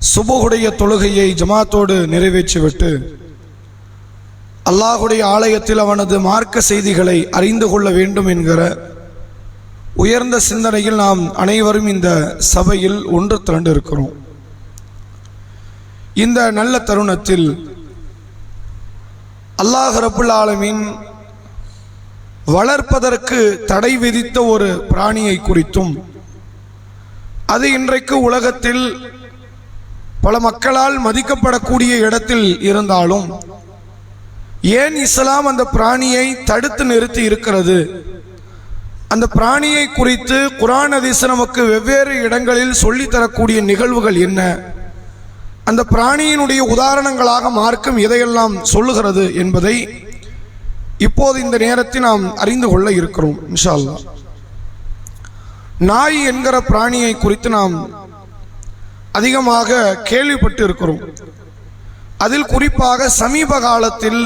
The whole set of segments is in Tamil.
சுபுகுடைய தொழுகையை ஜமாத்தோடு நிறைவேற்றிவிட்டு அல்லாஹுடைய ஆலயத்தில் அவனது மார்க்க செய்திகளை அறிந்து கொள்ள வேண்டும் என்கிற உயர்ந்த சிந்தனையில் நாம் அனைவரும் இந்த சபையில் ஒன்று திரண்டு இருக்கிறோம் இந்த நல்ல தருணத்தில் அல்லாஹ் ரபுல் ஆலமின் வளர்ப்பதற்கு தடை விதித்த ஒரு பிராணியை குறித்தும் அது இன்றைக்கு உலகத்தில் பல மக்களால் மதிக்கப்படக்கூடிய இடத்தில் இருந்தாலும் ஏன் இஸ்லாம் அந்த பிராணியை தடுத்து நிறுத்தி இருக்கிறது? அந்த பிராணியை குறித்து குரான் ஹதீஸ் நமக்கு வெவ்வேறு இடங்களில் சொல்லித் தரக்கூடிய நிகழ்வுகள் என்ன? அந்த பிராணியினுடைய உதாரணங்களாக மார்க்கம் எதையெல்லாம் சொல்லுகிறது என்பதை இப்போது இந்த நேரத்தில் நாம் அறிந்து கொள்ள இருக்கிறோம் இன்ஷா அல்லாஹ். நாய் என்கிற பிராணியை குறித்து நாம் அதிகமாக கேள்விப்பட்டு இருக்கிறோம் அதில் குறிப்பாக சமீப காலத்தில்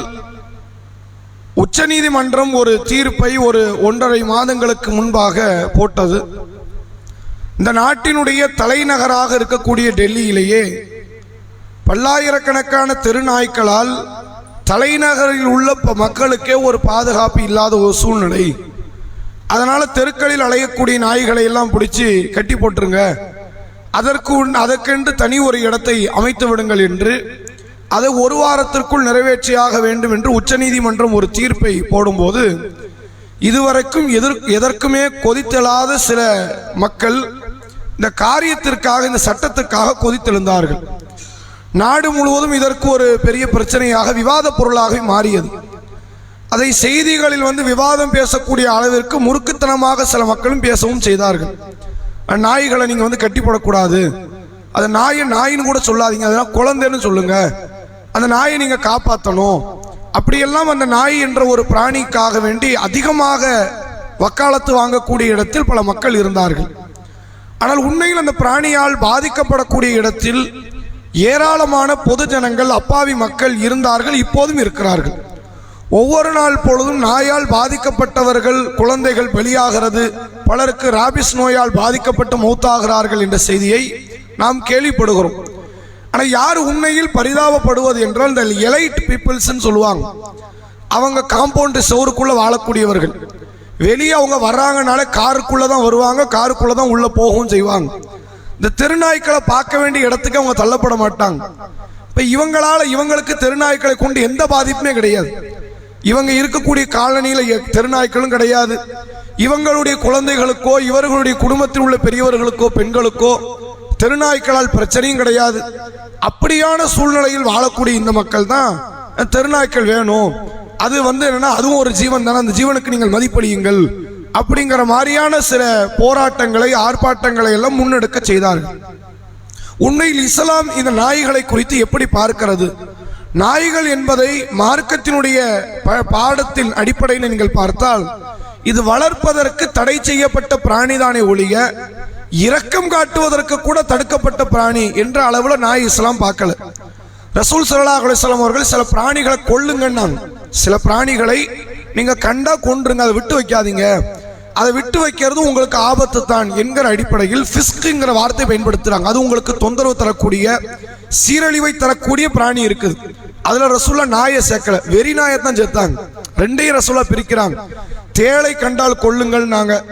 உச்சநீதிமன்றம் ஒரு தீர்ப்பை ஒரு ஒன்றரை மாதங்களுக்கு முன்பாக போட்டது. இந்த நாட்டினுடைய தலைநகராக இருக்கக்கூடிய டெல்லியிலேயே பல்லாயிரக்கணக்கான தெருநாய்க்களால் தலைநகரில் உள்ள மக்களுக்கே ஒரு பாதுகாப்பு இல்லாத ஒரு சூழ்நிலை. அதனால் தெருக்களில் அலையக்கூடிய நாய்களை எல்லாம் பிடிச்சி கட்டி போட்டுருங்க. அதற்கு அதற்கென்று தனி ஒரு இடத்தை அமைத்து விடுங்கள் என்று அதை ஒரு வாரத்திற்குள் நிறைவேற்றியாக வேண்டும் என்று உச்சநீதிமன்றம் ஒரு தீர்ப்பை போடும்போது இதுவரைக்கும் எதிர் எதற்குமே கொதித்தெழாத சில மக்கள் இந்த காரியத்திற்காக இந்த சட்டத்திற்காக கொதித்தெழுந்தார்கள். நாடு முழுவதும் இதற்கு ஒரு பெரிய பிரச்சனையாக விவாத பொருளாக மாறியது. அதை செய்திகளில் வந்து விவாதம் பேசக்கூடிய அளவிற்கு முறுக்குத்தனமாக சில மக்களும் பேசவும் செய்தார்கள். நாய்களை நீங்கள் வந்து கட்டி போடக்கூடாது அது நாயை நாயின்னு கூட சொல்லாதீங்க. அதெல்லாம் குழந்தைன்னு சொல்லுங்க. அந்த நாயை நீங்கள் காப்பாற்றணும் அப்படியெல்லாம் அந்த நாய் என்ற ஒரு பிராணிக்காக வேண்டி அதிகமாக வக்காலத்து வாங்கக்கூடிய இடத்தில் பல மக்கள் இருந்தார்கள். ஆனால் உண்மையில் அந்த பிராணியால் பாதிக்கப்படக்கூடிய இடத்தில் ஏராளமான பொது ஜனங்கள் அப்பாவி மக்கள் இருந்தார்கள் இப்போதும் இருக்கிறார்கள். ஒவ்வொரு நாள் பொழுதும் நாயால் பாதிக்கப்பட்டவர்கள் குழந்தைகள் வெளியாகிறது. பலருக்கு ராபிஸ் நோயால் பாதிக்கப்பட்டு மௌத்தாகிறார்கள் என்ற செய்தியை நாம் கேள்விப்படுகிறோம். ஆனால் யார் உண்மையில் பரிதாபப்படுவது என்றால் இந்த எலைட் பீப்புள்ஸ்ன்னு சொல்லுவாங்க. அவங்க காம்பவுண்டு சோறுக்குள்ள வாழக்கூடியவர்கள். வெளியே அவங்க வர்றாங்கனால காருக்குள்ளே தான் வருவாங்க காருக்குள்ளே தான் உள்ளே போகவும் செய்வாங்க. இந்த தெருநாய்க்களை பார்க்க வேண்டிய இடத்துக்கு அவங்க தள்ளப்பட மாட்டாங்க. இப்போ இவங்களால் இவங்களுக்கு தெருநாய்க்களை கொண்டு எந்த பாதிப்புமே கிடையாது. இவங்க இருக்கக்கூடிய காலனியில் எ- தெருநாய்க்களும் கிடையாது. இவங்களுடைய குழந்தைகளுக்கோ இவர்களுடைய குடும்பத்தில் உள்ள பெரியவர்களுக்கோ பெண்களுக்கோ தெருநாய்க்களால் பிரச்சனையும் கிடையாது. அப்படியான சூழ்நிலையில் வாழக்கூடிய இந்த மக்கள் தான் தெருநாய்கள் தெருநாய்க்கள் வேணும். அது வந்து என்னன்னா அதுவும் ஒரு ஜீவன் தானே அந்த ஜீவனுக்கு நீங்கள் மதிப்பளியுங்கள் அப்படிங்கிற மாதிரியான சில போராட்டங்களை ஆர்ப்பாட்டங்களை எல்லாம் முன்னெடுக்க செய்தார்கள். உண்மையில் இஸ்லாம் இந்த நாய்களை குறித்து எப்படி பார்க்கிறது? நாய்கள் என்பதை மார்க்கத்தினுடைய ப- பாடத்தின் அடிப்படையில் நீங்கள் பார்த்தால் இது வளர்ப்பதற்கு தடை செய்யப்பட்ட பிராணிதானே ஒழிய இரக்கம் காட்டுவதற்கு கூட தடுக்கப்பட்ட பிராணி என்ற அளவில் நாய் இஸ்லாம் பார்க்கல. ரசூல் சல்லல்லாஹு அலைஹி அவர்கள் சில பிராணிகளை கொள்ளுங்கன்னாங்க சில பிராணிகளை நீங்க கண்டா கொன்றுங்க அதை விட்டு வைக்காதீங்க. அதை விட்டு வைக்கிறது உங்களுக்கு ஆபத்து தான் என்கிற அடிப்படையில் ஃபிஸ்க்குங்கிற வார்த்தை பயன்படுத்துறாங்க. அது உங்களுக்கு தொந்தரவு தரக்கூடிய சீரழிவை தரக்கூடிய பிராணி இருக்குது. அதுல ரசூல்லா நாயை சேர்க்கல. வெறி நாயை தான் சேர்த்தாங்க. ரெண்டையும் ரசூலா பிரிக்கிறாங்க. தேளை கண்டால் கொள்ளுங்கள் நாங்க.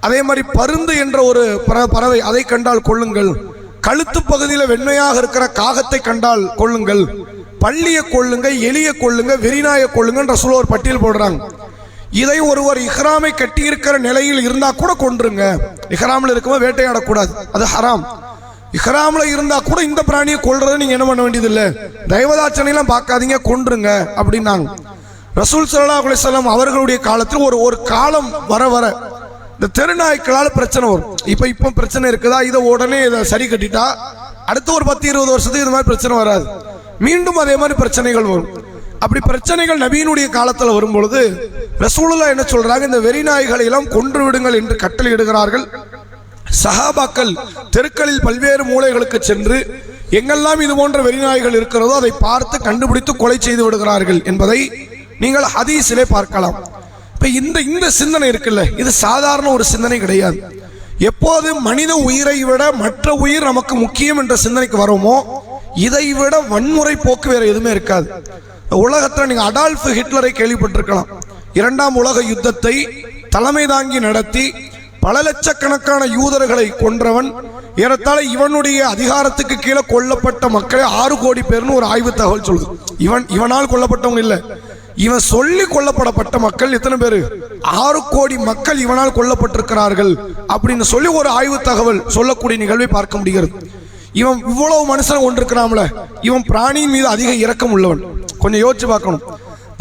அதே மாதிரி பருந்து என்ற ஒரு பற- பறவை அதை கண்டால் கொள்ளுங்கள் கழுத்து பகுதியில் வெண்மையாக இருக்கிற காகத்தை கண்டால் கொள்ளுங்கள் பள்ளியை கொள்ளுங்க எளிய கொள்ளுங்க வெறிநாயை கொள்ளுங்கன்ற சொல்ல ஒரு பட்டியல் போடுறாங்க. இதை ஒருவர் இஹ்ராமை கட்டியிருக்கிற நிலையில் இருந்தா கூட கொன்றுங்க. இஹ்ராமில் இருக்கும்போது வேட்டையாடக்கூடாது. அது ஹராம். இஹ்ராமில் இருந்தால் கூட இந்த பிராணியை கொல்றதை நீங்கள் என்ன பண்ண வேண்டியதில்லை. தெய்வதாச்சனையெல்லாம் பார்க்காதீங்க கொன்றுங்க அப்படின்னாங்க. ரசூல் சல்லா அலிசல்லாம் அவர்களுடைய காலத்தில் ஒரு ஒரு காலம் வர வர இந்த தெருநாய்க்களால் பிரச்சனை வரும். இப்போ இப்போ பிரச்சனை இருக்குதா? இதை உடனே இதை சரி கட்டிட்டா அடுத்த ஒரு பத்து இருபது வருஷத்துக்கு இது மாதிரி பிரச்சனை வராது. மீண்டும் அதே மாதிரி பிரச்சனைகள் வரும். அப்படி பிரச்சனைகள் நபியினுடைய காலத்தில் வரும்பொழுது ரசூலுல்லா என்ன சொல்றாங்க? இந்த வெறி நாய்களை எல்லாம் கொன்று விடுங்கள் என்று கட்டளையிடுகிறார்கள். சஹாபாக்கள் தெருக்களில் பல்வேறு மூலைகளுக்கு சென்று எங்கெல்லாம் இது போன்ற வெறிநாய்கள் இருக்கிறதோ அதை பார்த்து கண்டுபிடித்து கொலை செய்து விடுகிறார்கள் என்பதை நீங்கள் ஹதீஸிலே பார்க்கலாம். இப்போ இந்த இந்த சிந்தனை இருக்குல்ல இது சாதாரண ஒரு சிந்தனை கிடையாது. எப்போது மனித உயிரை விட மற்ற உயிர் நமக்கு முக்கியம் என்ற சிந்தனைக்கு வரோமோ இதை விட வன்முறை போக்கு வேற எதுவுமே இருக்காது. உலகத்தில் நீங்கள் அடால்ஃப் ஹிட்லரை கேள்விப்பட்டிருக்கலாம். இரண்டாம் உலக யுத்தத்தை தலைமை தாங்கி நடத்தி பல லட்சக்கணக்கான யூதர்களை கொன்றவன் ஏறத்தாழ இவனுடைய அதிகாரத்துக்கு கீழே கொல்லப்பட்ட மக்களே ஆறு கோடி பேர்னு ஒரு ஆய்வு தகவல் சொல்லுது. இவன் இவனால் கொல்லப்பட்டவங்க இல்லை. இவன் சொல்லி கொல்லப்படப்பட்ட மக்கள் எத்தனை பேர்? ஆறு கோடி மக்கள் இவனால் கொல்லப்பட்டிருக்கிறார்கள் அப்படின்னு சொல்லி ஒரு ஆய்வு தகவல் சொல்லக்கூடிய நிகழ்வை பார்க்க முடிகிறது. இவன் இவ்வளவு மனுஷன் கொண்டிருக்கிறான்ல இவன் பிராணியின் மீது அதிக இரக்கம் உள்ளவன். கொஞ்சம் யோசிச்சு பார்க்கணும்.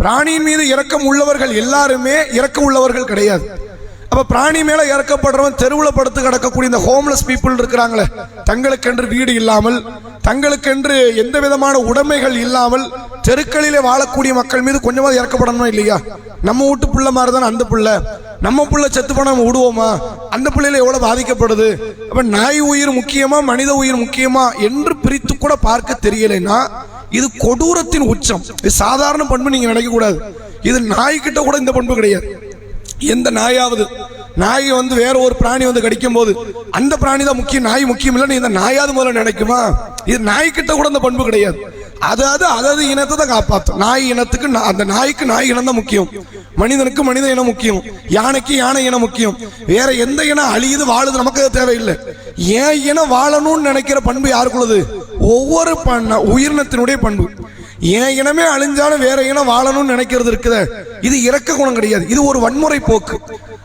பிராணியின் மீது இரக்கம் உள்ளவர்கள் எல்லாருமே இரக்கம் உள்ளவர்கள் கிடையாது. அப்போ பிராணி மேலே இறக்கப்படுறவன் தெருவில் படுத்து கிடக்கக்கூடிய இந்த ஹோம்லெஸ் பீப்புள் இருக்கிறாங்களே தங்களுக்கென்று வீடு இல்லாமல் தங்களுக்கென்று எந்த விதமான உடைமைகள் இல்லாமல் தெருக்களிலே வாழக்கூடிய மக்கள் மீது கொஞ்சமாவது இறக்கப்படணும் இல்லையா? நம்ம வீட்டு புள்ள மாதிரி தானே அந்த பிள்ளை. நம்ம பிள்ளை செத்து போனால் நம்ம விடுவோமா? அந்த பிள்ளையில எவ்வளோ பாதிக்கப்படுது? அப்போ நாய் உயிர் முக்கியமா மனித உயிர் முக்கியமா என்று பிரித்து கூட பார்க்க தெரியலைன்னா இது கொடூரத்தின் உச்சம். இது சாதாரண பண்பு நீங்கள் நினைக்கக்கூடாது. இது நாய்கிட்ட கூட இந்த பண்பு கிடையாது. எந்த நாயாவது நாய் வந்து வேற ஒரு பிராணி வந்து கடிக்கும் போது அந்த பிராணி தான் முக்கியம் நாய் முக்கியம் இல்லைன்னு இந்த நாயாவது முதல்ல நினைக்குமா? இது நாய்க்கிட்ட கூட அந்த பண்பு கிடையாது. அதாவது அதாவது இனத்தை தான் காப்பாற்றும் நாய் இனத்துக்கு நா- அந்த நாய்க்கு நாய் இனம் தான் முக்கியம். மனிதனுக்கு மனித இனம் முக்கியம். யானைக்கு யானை இனம் முக்கியம். வேற எந்த இனம் அழியுது வாழுது நமக்கு அது தேவையில்லை. ஏன் இனம் வாழணும்னு நினைக்கிற பண்பு யாருக்குள்ளது? ஒவ்வொரு பண்ண உயிரினத்தினுடைய பண்பு. என் இனமே அழிஞ்சாலும் வேற இனம் வாழணும்னு நினைக்கிறது இருக்குதே? இது இறக்க குணம் கிடையாது. இது ஒரு வன்முறை போக்கு.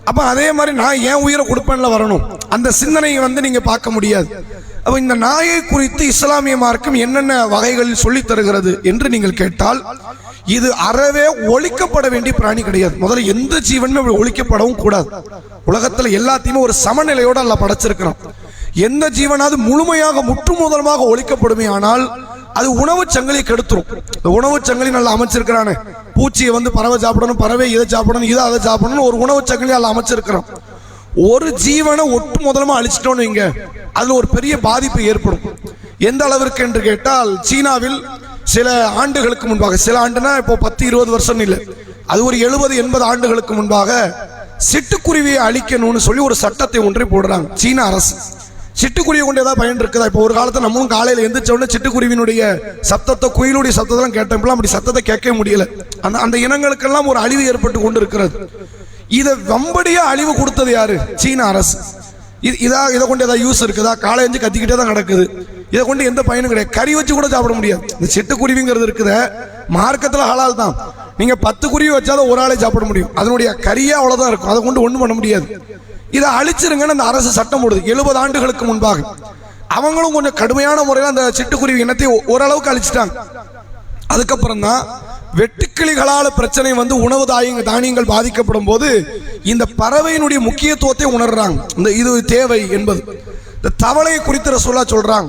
அப்போ அதே மாதிரி நான் ஏன் உயிரை கொடுப்பேன்ல வரணும். அந்த சிந்தனையை வந்து நீங்கள் பார்க்க முடியாது. அப்போ இந்த நாயை குறித்து இஸ்லாமிய மார்க்கம் என்னென்ன வகைகளில் சொல்லித் தருகிறது என்று நீங்கள் கேட்டால் இது அறவே ஒழிக்கப்பட வேண்டிய பிராணி கிடையாது. முதல்ல எந்த ஜீவனுமே அப்படி ஒழிக்கப்படவும் கூடாது. உலகத்தில் எல்லாத்தையுமே ஒரு சமநிலையோடு அல்ல படைச்சிருக்கிறோம். எந்த ஜீவனாவது முழுமையாக முற்றுமுதலமாக ஒழிக்கப்படுமே ஆனால் அது உணவு சங்கிலி கெடுத்துரும். இந்த உணவு சங்கிலி நல்லா அமைச்சிருக்கிறானே. பூச்சியை வந்து பறவை சாப்பிடணும் பறவை இதை சாப்பிடணும் இதை அதை சாப்பிடணும் ஒரு உணவு சங்கிலி அதில் அமைச்சிருக்கிறோம் ஒரு ஜீவனை ஒட்டு முதலமா அழிச்சிட்டோன்னு வைங்க அதுல ஒரு பெரிய பாதிப்பு ஏற்படும். எந்த அளவிற்கு என்று கேட்டால் சீனாவில் சில ஆண்டுகளுக்கு முன்பாக சில ஆண்டுனா இப்போ பத்து இருபது வருஷம் இல்லை. அது ஒரு எழுபது எண்பது ஆண்டுகளுக்கு முன்பாக சிட்டுக்குருவியை அழிக்கணும்னு சொல்லி ஒரு சட்டத்தை ஒன்றை போடுறாங்க சீன அரசு. சிட்டுக்குருவி கொண்டு ஏதாவது பயன் இருக்குதா? இப்போ ஒரு காலத்தில் நம்மளும் காலையில் எந்திரிச்ச உடனே சிட்டுக்குருவினுடைய சத்தத்தை குயிலுடைய சத்தத்தெல்லாம் கேட்டப்பெல்லாம் அப்படி சத்தத்தை கேட்க முடியல. அந்த அந்த இனங்களுக்கெல்லாம் ஒரு அழிவு ஏற்பட்டு கொண்டு இருக்கிறது இதை வம்படியா அழிவு கொடுத்தது யாரு? சீன அரசு. இது இதா இதை கொண்டு ஏதாவது யூஸ் இருக்குதா? காலை எஞ்சி கத்திக்கிட்டே தான் கிடக்குது. இதை கொண்டு எந்த பயனும் கிடையாது. கறி வச்சு கூட சாப்பிட முடியாது. இந்த சிட்டுக்குருவிங்கிறது இருக்குத மார்க்கத்தில் ஹலால் தான். நீங்க பத்து குருவி வச்சாதான் ஒரு ஆளே சாப்பிட முடியும். அதனுடைய கறியே அவ்வளவுதான் இருக்கும். அதை கொண்டு ஒன்றும் பண்ண முடியாது. இதை அழிச்சிருங்கன்னு அந்த அரசு சட்டம் போடுது. எழுபது ஆண்டுகளுக்கு முன்பாக. அவங்களும் கொஞ்சம் கடுமையான முறையில் அந்த சிட்டுக்குருவி இனத்தை ஓரளவுக்கு அழிச்சிட்டாங்க. அதுக்கப்புறம் தான் வெட்டுக்கிளிகளால் பிரச்சனை வந்து உணவு தாயங்க தானியங்கள் பாதிக்கப்படும் போது இந்த பறவையினுடைய முக்கியத்துவத்தை உணர்றாங்க. இந்த இது தேவை என்பது. இந்த தவளையை குறித்து ரசூலா சொல்கிறாங்க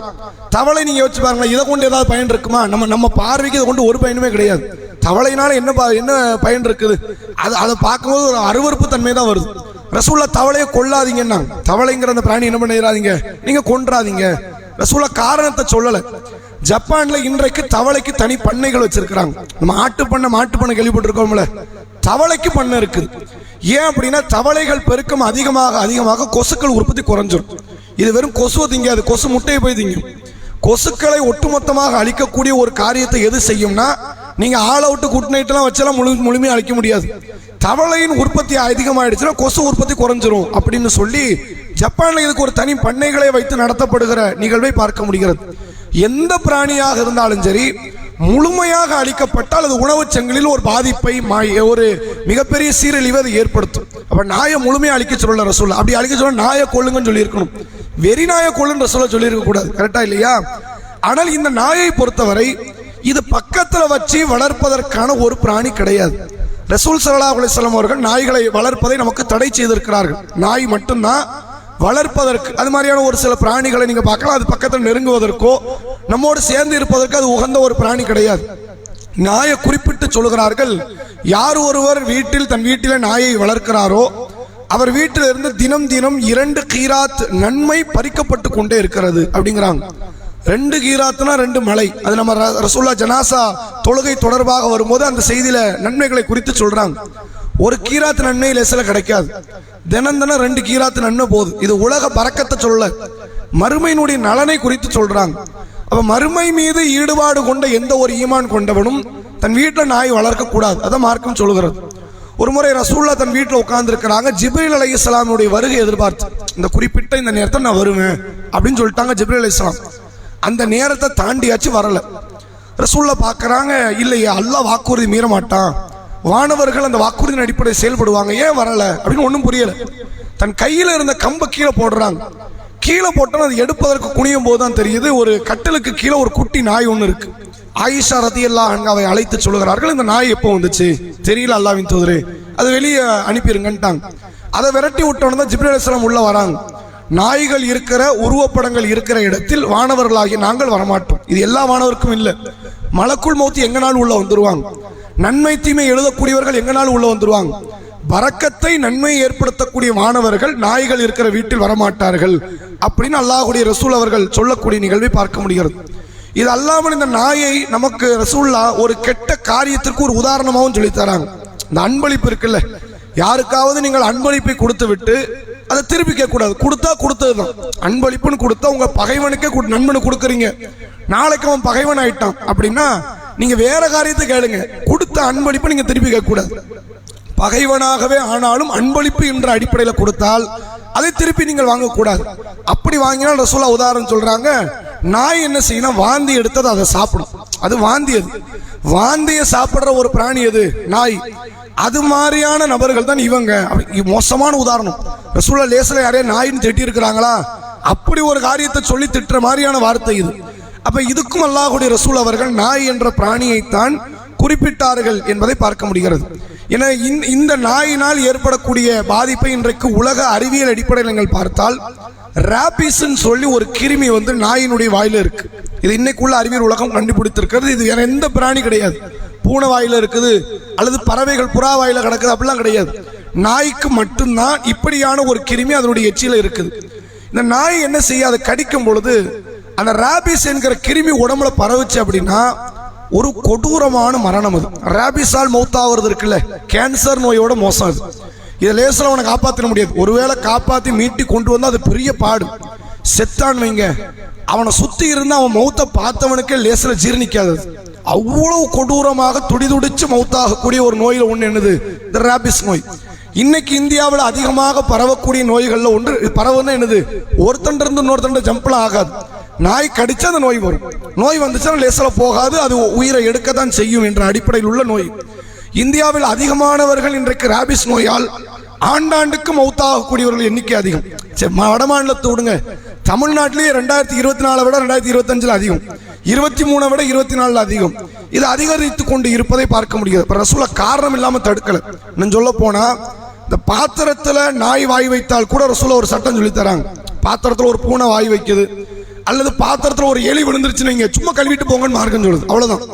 தவளை நீங்கள் யோசிச்சு பாருங்களேன் இதை கொண்டு ஏதாவது பயன் இருக்குமா? நம்ம நம்ம பார்வைக்கு இதை கொண்டு ஒரு பயனுமே கிடையாது. தவளையினால என்ன ப- என்ன பயன் இருக்குது? அது அதை பார்க்கும்போது ஒரு அருவருப்பு தன்மை தான் வருது. ரசூலா தவளையை கொல்லாதீங்கன்னா தவளைங்கிற அந்த பிராணி என்ன பண்ணிடாதீங்க நீங்க கொன்றாதீங்க. ரசூலா காரணத்தை சொல்லல. ஜப்பான்ல இன்றைக்கு தவளைக்கு தனி பண்ணைகள் வச்சிருக்கிறாங்க. நம்ம ஆட்டு பண்ணை மாட்டு பண்ணை கேள்விப்பட்டிருக்கோம்ல. தவளைக்கு பண்ணை இருக்குது ஏன் அப்படின்னா தவளைகள் பெருக்கம் அதிகமாக அதிகமாக கொசுக்கள் உற்பத்தி குறைஞ்சிரும். இது வெறும் கொசுவை திங்காது கொசு முட்டையை போய் திங்கும். கொசுக்களை ஒட்டுமொத்தமாக அழிக்கக்கூடிய ஒரு காரியத்தை எது செய்யும்னா நீங்க ஆல் அவுட்டு குட் நைட்லாம் வச்செல்லாம் முழு முழுமையாக அழிக்க முடியாது. தவளையின் உற்பத்தி அதிகமாயிடுச்சுன்னா கொசு உற்பத்தி குறைஞ்சிரும் அப்படின்னு சொல்லி ஜப்பான்ல இதுக்கு ஒரு தனி பண்ணைகளை வைத்து நடத்தப்படுகிற நிகழ்வை பார்க்க முடிகிறது. எந்த பிராணியாக இருந்தாலும் சரி முழுமையாக அழிக்கப்பட்டால் அது உணவுச் சங்கிலில் ஒரு பாதிப்பை ஒரு மிகப்பெரிய சீரழிவை அது ஏற்படுத்தும். அப்ப நாயை முழுமையாக அழிக்க சொல்லல ரசூல் அப்படி அழிக்க சொல்ல நாயை கொள்ளுங்கன்னு சொல்லியிருக்கணும். வெறி நாயை கொள்ளுன்னு ரசூலை சொல்லியிருக்க கூடாது கரெக்டா இல்லையா? ஆனால் இந்த நாயை பொறுத்தவரை இது பக்கத்தில் வச்சு வளர்ப்பதற்கான ஒரு பிராணி கிடையாது. ரசூல் சல்லா அலிஸ்லாம் அவர்கள் நாய்களை வளர்ப்பதை நமக்கு தடை செய்திருக்கிறார்கள். நாய் மட்டும்தான் வளர்ப்பதற்கு அது மாதிரியான ஒரு சில பிராணிகளை நீங்கள் பார்க்கலாம். அது பக்கத்தில் நெருங்குவதற்கோ நம்மோடு சேர்ந்து இருப்பதற்கு அது உகந்த ஒரு பிராணி கிடையாது. நாயை குறிப்பிட்டு சொல்கிறார்கள் யார் ஒருவர் வீட்டில் தன் வீட்டில் நாயை வளர்க்கிறாரோ அவர் வீட்டிலிருந்து தினம் தினம் இரண்டு கீராத் நன்மை பறிக்கப்பட்டு கொண்டே இருக்கிறது அப்படிங்கிறாங்க. ரெண்டு கீராத்துனா ரெண்டு மலை. அது நம்ம ர- ரசூல்லா ஜனாசா தொழுகை தொடர்பாக வரும்போது அந்த செய்தியில நன்மைகளை குறித்து சொல்றாங்க. ஒரு கீராத்து நன்மை லேசில கிடைக்காது. தினம் தினம் ரெண்டு கீராத்து நன்மை போகுது இது உலக பறக்கத்தை சொல்ல மறுமையினுடைய நலனை குறித்து சொல்றாங்க. அப்ப மறுமை மீது ஈடுபாடு கொண்ட எந்த ஒரு ஈமான் கொண்டவனும் தன் வீட்டில் நாய் வளர்க்கக்கூடாது. அதை அதான் மார்க்கம் சொல்கிறது ஒரு முறை ரசூல்லா தன் வீட்டில் உட்காந்துருக்கிறாங்க ஜிப்ரீல் அலி இஸ்லாமுடைய வருகை எதிர்பார்த்து இந்த குறிப்பிட்ட இந்த நேரத்தில் நான் வருவேன் அப்படின்னு சொல்லிட்டாங்க ஜிப்ரீல் அலி இஸ்லாம் அந்த நேரத்தை தாண்டியாச்சு வரல. ரசூல்ல பார்க்குறாங்க இல்லையே அல்லாஹ் வாக்குறுதி மீற மாட்டான் வானவர்கள் அந்த வாக்குறுதியின் அடிப்படையில் செயல்படுவாங்க. ஏன் வரல? அப்படின்னு ஒன்றும் புரியல. தன் கையில் இருந்த கம்பை கீழே போடுறாங்க. கீழே போட்டால் அது எடுப்பதற்கு குனியும் போது தான் தெரியுது. ஒரு கட்டலுக்கு கீழே ஒரு குட்டி நாய் ஒன்று இருக்கு. ஆயிஷா ரதியல்லா அவை அழைத்து சொல்கிறார்கள் இந்த நாய் எப்போ வந்துச்சு? தெரியல அல்லாவின் தோதரு. அது வெளியே அனுப்பிடுங்கன்ட்டாங்க அதை விரட்டி விட்டோன்னு தான் ஜிப்ரேல் உள்ள வராங்க. நாய்கள் இருக்கிற உருவப்படங்கள் இருக்கிற இடத்தில் வானவர்களாகி நாங்கள் வரமாட்டோம். இது எல்லா வானவருக்கும் இல்லை. மலக்குள் மௌத்து எங்கனாலும் உள்ள வந்துருவாங்க. நன்மை தீமை எழுதக்கூடியவர்கள் எங்கனாலும் உள்ள வந்துருவாங்க. பறக்கத்தை நன்மை ஏற்படுத்தக்கூடிய மாணவர்கள் நாய்கள் இருக்கிற வீட்டில் வரமாட்டார்கள் அப்படின்னு அல்லாஹுடைய ரசூல் அவர்கள் சொல்லக்கூடிய நிகழ்வை பார்க்க முடிகிறது. இது அல்லாமல் இந்த நாயை நமக்கு ரசூல்லா ஒரு கெட்ட காரியத்திற்கு ஒரு உதாரணமாகவும் சொல்லித் தராங்க. இந்த அன்பளிப்பு இருக்குல்ல. யாருக்காவது நீங்கள் அன்பளிப்பை கொடுத்து விட்டு அதை திருப்பி கேட்கக்கூடாது. கொடுத்தா கொடுத்தது தான் அன்பளிப்புன்னு கொடுத்தா உங்கள் பகைவனுக்கே கொடு- நண்பனுக்கு கொடுக்குறீங்க. நாளைக்கு அவன் பகைவன் ஆயிட்டான் அப்படின்னா நீங்கள் வேற காரியத்தை கேளுங்க. கொடுத்த அன்பளிப்பை நீங்கள் திருப்பி கேட்கக்கூடாது. பகைவனாகவே ஆனாலும் அன்பளிப்பு என்ற அடிப்படையில் கொடுத்தால் அதை திருப்பி நீங்கள் வாங்கக்கூடாது. அப்படி வாங்கினால் ரசூலா உதாரணம் சொல்கிறாங்க நாய் என்ன செய்யணும் வாந்தி எடுத்தது அதை சாப்பிடும். அது வாந்தி அது. வாந்தியை சாப்பிடுற ஒரு பிராணி எது? நாய். அது மாதிரியான நபர்கள் தான் இவங்க. மோசமான உதாரணம். ரசூலா லேசில் யாரையா நாயின்னு திட்டி இருக்கிறாங்களா அப்படி ஒரு காரியத்தை சொல்லி திட்டுற மாதிரியான வார்த்தை இது. அப்ப இதுக்கும் அல்லாஹுடைய ரசூல் அவர்கள் நாய் என்ற பிராணியைத்தான் குறிப்பிட்டார்கள் என்பதை பார்க்க முடிகிறது. என இந்த- இந்த நாயினால் ஏற்படக்கூடிய பாதிப்பை இன்றைக்கு உலக அறிவியல் அடிப்படையில் நீங்கள் பார்த்தால் ரேபிஸ்ன்னு சொல்லி ஒரு கிருமி வந்து நாயினுடைய வாயில இருக்கு. இது இன்னைக்குள்ள அறிவியல் உலகம் கண்டுபிடித்திருக்கிறது. இது வேற எந்த பிராணி கிடையாது. பூனை வாயில இருக்குது அல்லது பறவைகள் புறா வாயில கிடக்குது அப்படிலாம் கிடையாது. நாய்க்கு மட்டும்தான் இப்படியான ஒரு கிருமி அதனுடைய எச்சியில் இருக்குது. இந்த நாய் என்ன செய்ய அதை கடிக்கும் பொழுது அந்த ராபிஸ் என்கிற கிருமி உடம்புல பரவுச்சு அப்படின்னா ஒரு கொடூரமான மரணம் அது. ராபிஸால் மௌத்தாகிறது இருக்குல்ல கேன்சர் நோயோட மோசம் அது. இதை லேசில் அவனை காப்பாற்ற முடியாது. ஒருவேளை காப்பாற்றி மீட்டி கொண்டு வந்தால் அது பெரிய பாடு. செத்தான் வைங்க. அவனை சுற்றி இருந்து அவன் மௌத்தை பார்த்தவனுக்கே லேசில் ஜீர்ணிக்காது. அவ்வளவு கொடூரமாக துடிதுடிச்சு மௌத்தாகக்கூடிய ஒரு நோயில் ஒன்று என்னது? இந்த ராபிஸ் நோய். இன்னைக்கு இந்தியாவில் அதிகமாக பரவக்கூடிய நோய்களில் ஒன்று இது பரவுன்னா என்னது? ஒருத்தன் இருந்து இன்னொருத்தன் ஜம்ப்லாம் ஆகாது. நாய் கடிச்சு அந்த நோய் வரும். நோய் வந்துச்சுன்னா லேசில் போகாது. அது உயிரை எடுக்கத்தான் செய்யும் என்ற அடிப்படையில் உள்ள நோய். இந்தியாவில் அதிகமானவர்கள் இன்றைக்கு ராபிஸ் நோயால் ஆண்டாண்டுக்கு மௌத்தாகக்கூடியவர்கள் எண்ணிக்கை அதிகம். சரி வட மாநிலத்தை விடுங்க. தமிழ்நாட்டிலேயே ரெண்டாயிரத்தி இருபத்தி நாலை விட ரெண்டாயிரத்தி இருபத்தஞ்சில் அதிகம். இருபத்தி மூணை விட இருபத்தி நாலில் அதிகம். இது அதிகரித்து கொண்டு இருப்பதை பார்க்க முடியாது இப்போ ரசூலா காரணம் இல்லாமல் தடுக்கலை. நான் சொல்ல போனால் இந்த பாத்திரத்தில் நாய் வாய் வைத்தால் கூட ரசூல ஒரு சட்டம் சொல்லி தராங்க. பாத்திரத்தில் ஒரு பூனை வாய் வைக்குது. அல்லது பாத்திரத்தில் ஒரு எலி விழுந்துருச்சு நீங்க சும்மா கழுவிட்டு போங்கன்னு மார்க்கம் சொல்லுது. அவ்வளோதான்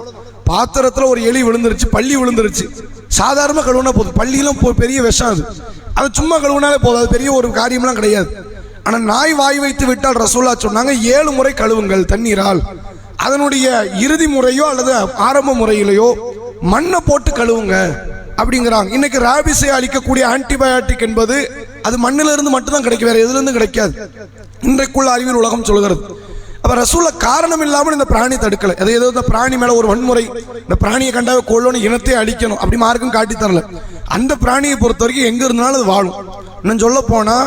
பாத்திரத்தில் ஒரு எலி விழுந்துருச்சு பள்ளி விழுந்துருச்சு. சாதாரண கழுவுனா போதும். பள்ளியிலும் பெரிய விஷம் அது. அது சும்மா கழுவுனாலே போதும். அது பெரிய ஒரு காரியம்லாம் கிடையாது. ஆனால் நாய் வாய் வைத்து விட்டால் ரசோல்லா சொன்னாங்க ஏழு முறை கழுவுங்கள் தண்ணீரால். அதனுடைய இறுதி முறையோ அல்லது ஆரம்ப முறையிலையோ மண்ணை போட்டு கழுவுங்க அப்படிங்கிறாங்க. இன்னைக்கு ராபிஸை அளிக்கக்கூடிய ஆன்டிபயோட்டிக் என்பது அது மண்ணிலிருந்து மட்டும்தான் கிடைக்கும் வேற எதுலேருந்து கிடைக்காது. இன்றைக்குள்ள அறிவியல் உலகம் சொல்கிறது. அப்போ ரசூல காரணம் இல்லாமல் இந்த பிராணி தடுக்கல. அது ஏதோ இந்த பிராணி மேலே ஒரு வன்முறை. இந்த பிராணியை கண்டாவே கொள்ளணும் இனத்தை அழிக்கணும் அப்படி மார்க்கும் காட்டி தரல. அந்த பிராணியை பொறுத்த வரைக்கும் எங்க இருந்தாலும் அது வாழும். இன்னும் சொல்ல போனா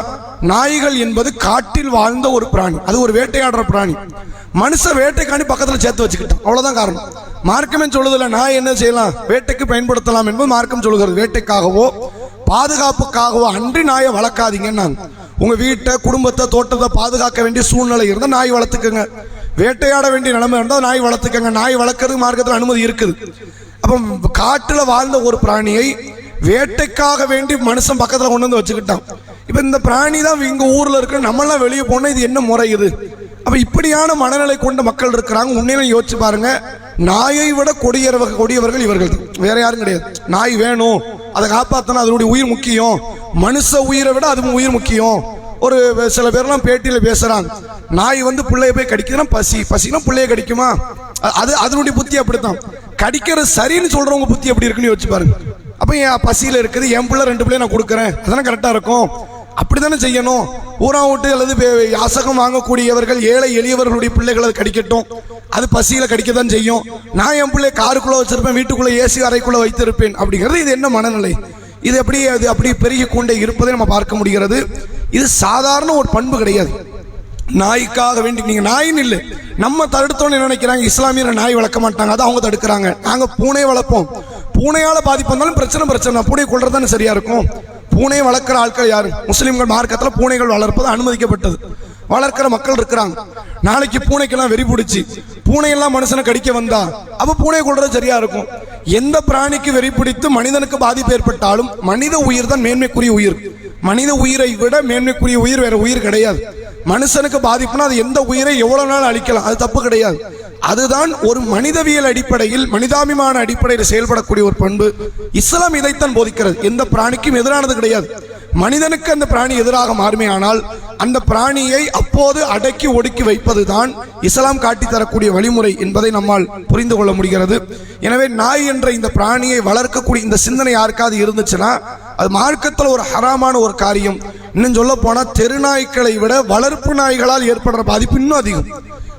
நாய்கள் என்பது காட்டில் வாழ்ந்த ஒரு பிராணி. அது ஒரு வேட்டையாடுற பிராணி. மனுஷ வேட்டைக்காண்டி பக்கத்தில் சேர்த்து வச்சுக்கிட்டோம் அவ்வளோதான் காரணம். மார்க்கமே சொல்லுதில்ல நாய் என்ன செய்யலாம்? வேட்டைக்கு பயன்படுத்தலாம் என்பது மார்க்கம் சொல்லுகிறது. வேட்டைக்காகவோ பாதுகாப்புக்காகவோ அன்றி நாயை வளர்க்காதீங்கன்னாங்க. உங்க வீட்டை குடும்பத்தை தோட்டத்தை பாதுகாக்க வேண்டிய சூழ்நிலை இருந்தால் நாய் வளர்த்துக்கங்க. வேட்டையாட வேண்டிய நிலைமை இருந்தால் நாய் வளர்த்துக்கங்க. நாய் வளர்க்குறது மார்க்கத்தில் அனுமதி இருக்குது. அப்போ காட்டில் வாழ்ந்த ஒரு பிராணியை வேட்டைக்காக வேண்டி மனுஷன் பக்கத்தில் கொண்டு வந்து வச்சுக்கிட்டான். இப்போ இந்த பிராணி தான் எங்கள் ஊரில் இருக்கு. நம்மளாம் வெளியே போனால் இது என்ன முறை இது? அப்போ இப்படியான மனநிலை கொண்ட மக்கள் இருக்கிறாங்க. உண்மையிலும் யோசிச்சு பாருங்க. நாயை விட கொடியவர்கள் கொடியவர்கள் இவர்கள் வேற யாரும் கிடையாது. நாய் வேணும். அதை காப்பாற்றணும் அதனுடைய உயிர் முக்கியம். மனுஷ உயிரை விட அது உயிர் முக்கியம். ஒரு சில பேர்லாம் பேட்டியில் பேசுகிறாங்க நாய் வந்து பிள்ளைய போய் கடிக்குதுன்னா பசி பசினா பிள்ளைய கடிக்குமா? அது அதனுடைய புத்தி அப்படித்தான். கடிக்கிறது சரின்னு சொல்கிறவங்க புத்தி எப்படி இருக்குன்னு யோசிச்சு பாருங்க. அப்போ என் பசியில் இருக்குது என் பிள்ளை ரெண்டு பிள்ளைய நான் கொடுக்குறேன். அதெல்லாம் கரெக்டாக இருக்கும்? அப்படித்தானே செய்யணும்? ஊரா விட்டு அல்லது வே- யாசகம் வாங்கக்கூடியவர்கள் ஏழை எளியவர்களுடைய பிள்ளைகளை கடிக்கட்டும். அது பசியில கடிக்க தான் செய்யும். நான் என் பிள்ளை காருக்குள்ள வச்சிருப்பேன் வீட்டுக்குள்ள ஏசி அறைக்குள்ள வைத்திருப்பேன் அப்படிங்கிறது இது என்ன மனநிலை? இது எப்படி அது அப்படி பெருகி கொண்டே இருப்பதை நம்ம பார்க்க முடிகிறது. இது சாதாரண ஒரு பண்பு கிடையாது. நாய்க்காக வேண்டி நீங்க நாயின்னு இல்லை. நம்ம தடுத்தோன்னு நினைக்கிறாங்க? இஸ்லாமியர் நாய் வளர்க்க மாட்டாங்க அதை அவங்க தடுக்கிறாங்க. நாங்க பூனை வளர்ப்போம். பூனையால பாதிப்பு வந்தாலும் பிரச்சனை பிரச்சனை. பூனை கொள்றதானே சரியா இருக்கும். பூனையை வளர்க்குற ஆட்கள் யாரு? முஸ்லீம்கள் மார்க்கத்தில் பூனைகள் வளர்ப்பது அனுமதிக்கப்பட்டது. வளர்க்கிற மக்கள் இருக்கிறாங்க. நாளைக்கு பூனைக்கெல்லாம் வெறி பிடிச்சி பூனையெல்லாம் மனுஷனை கடிக்க வந்தா அப்ப பூனை கொள்றது சரியா இருக்கும். எந்த பிராணிக்கு வெறி பிடித்து மனிதனுக்கு பாதிப்பு ஏற்பட்டாலும் மனித உயிர் தான் மேன்மைக்குரிய உயிர். மனித உயிரை விட மேன்மைக்குரிய உயிர் வேற உயிர் கிடையாது. மனுஷனுக்கு பாதிப்புனா அது எந்த உயிரை எவ்வளவு நாள் அழிக்கலாம்? அது தப்பு கிடையாது. அதுதான் ஒரு மனிதவியல் அடிப்படையில் மனிதாபிமான அடிப்படையில் செயல்படக்கூடிய ஒரு பண்பு. இஸ்லாம் இதைத்தான் போதிக்கிறது. எந்த பிராணிக்கும் எதிரானது கிடையாது. மனிதனுக்கு அந்த பிராணி எதிராக மாறுமே ஆனால் அந்த பிராணியை அப்போது அடக்கி ஒடுக்கி வைப்பது தான் இஸ்லாம் காட்டி தரக்கூடிய வழிமுறை என்பதை நம்மால் புரிந்து கொள்ள முடிகிறது. எனவே நாய் என்ற இந்த பிராணியை வளர்க்கக்கூடிய இந்த சிந்தனை யாருக்காவது இருந்துச்சுன்னா அது மார்க்கத்தில் ஒரு ஹராமான ஒரு காரியம். இன்னும் சொல்ல போனால் தெருநாய்க்களை விட வளர்ப்பு நாய்களால் ஏற்படுற பாதிப்பு இன்னும் அதிகம்.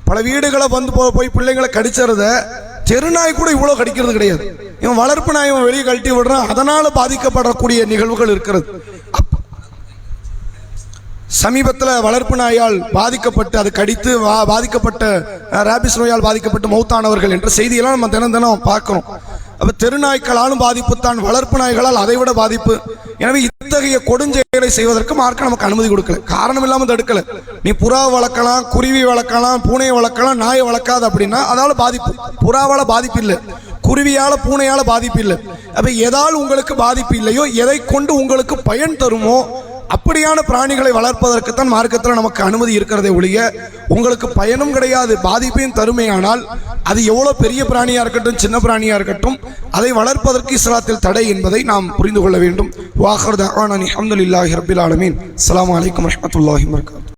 பல வீடுகளை வந்து போ- போய் பிள்ளைங்களை கடிச்சறத தெருநாய் கூட இவ்வளோ கடிக்கிறது கிடையாது. இவன் வளர்ப்பு நாய் இவன் வெளியே கழட்டி விடுறான். அதனால் பாதிக்கப்படக்கூடிய நிகழ்வுகள் இருக்கிறது. சமீபத்தில் வளர்ப்பு நாயால் பாதிக்கப்பட்டு அது கடித்து வா- பாதிக்கப்பட்ட ரேபிஸ் ராபிஸ் நோயால் பாதிக்கப்பட்டு மௌத்தானவர்கள் என்ற செய்தியெல்லாம் நம்ம தினம் தினம் பார்க்குறோம் அப்போ தெருநாய்க்களாலும் பாதிப்பு தான் வளர்ப்பு நாய்களால் அதை விட பாதிப்பு. எனவே இத்தகைய கொடுஞ்செயலை செய்வதற்கு மார்க்க நமக்கு அனுமதி கொடுக்கல. காரணம் இல்லாமல் தடுக்கலை நீ புறா வளர்க்கலாம் குருவி வளர்க்கலாம் பூனையை வளர்க்கலாம் நாயை வளர்க்காது அப்படின்னா அதால் பாதிப்பு. புறாவால் பாதிப்பு இல்லை. குருவியால் பூனையால் பாதிப்பு இல்லை. அப்போ எதால் உங்களுக்கு பாதிப்பு இல்லையோ எதை கொண்டு உங்களுக்கு பயன் தருமோ அப்படியான பிராணிகளை வளர்ப்பதற்குத்தான் மார்க்கத்தில் நமக்கு அனுமதி இருக்கிறதே ஒழிய உங்களுக்கு பயனும் கிடையாது பாதிப்பையும் தருமையானால் அது எவ்வளோ பெரிய பிராணியாக இருக்கட்டும் சின்ன பிராணியாக இருக்கட்டும் அதை வளர்ப்பதற்கு இஸ்லாத்தில் தடை என்பதை நாம் புரிந்து கொள்ள வேண்டும். வாஹர் தஹான் அலி அஹமதுல்லாஹி ரபில் ஆலமீன். அலாம் வலைக்கம் வரமத்துல்லாஹி வபரகாத்துஹு